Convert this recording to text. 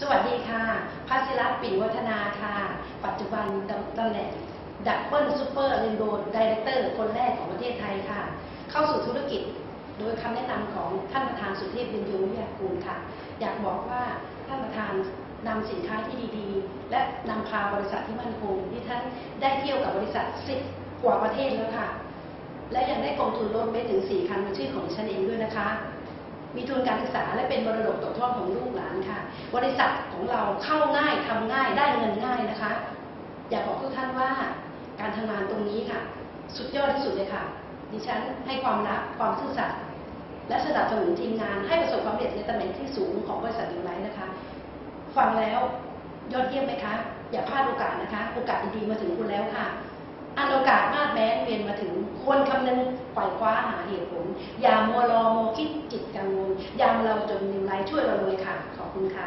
สวัสดีค่ะพัชรปิ่นวัฒนาค่ะ ปัจจุบันตำแหน่งดับเบิลซูเปอร์เรนโบว์ดีเรคเตอร์คนแรกของประเทศไทยค่ะ เข้าสู่ธุรกิจโดยคำแนะนำของท่านประธานสุเทพบุญยงวิทยากูลค่ะ อยากบอกว่าท่านประธานนำสินค้าที่ดีๆ และนำพาบริษัทที่มั่นคงที่ท่านได้เที่ยวกับบริษัทสิบกว่าประเทศแล้วค่ะ และยังได้กองทุนรถเบนซ์ถึง4คันเป็นชื่อของฉันเองด้วยนะคะ มีทุนการศึกษาและเป็นมรดกตกทอดของลูกหลานค่ะ บริษัทของเราเข้าง่ายทำง่ายได้เงินง่ายนะคะ อยากบอกทุกท่านว่าการทำงานตรงนี้ค่ะ สุดยอดที่สุดเลยค่ะ ดิฉันให้ความรักความซื่อสัตย์และสนับสนุนทีมงานให้ประสบความสำเร็จในตำแหน่งที่สูงของบริษัทอยู่ไรนะคะ ฟังแล้วยอดเยี่ยมไหมคะ อย่าพลาดโอกาสนะคะ โอกาสดีๆมาถึงคุณแล้วค่ะอันโอกาสมาดแม้นเวียนมาถึง ควรคำนึงฝ่ายคว้าหาเหตุผล อย่ามัวรอโมวคิดจิตกังวลยามเราจนนิวไรช่วยเราเลยค่ะ ขอบคุณค่ะ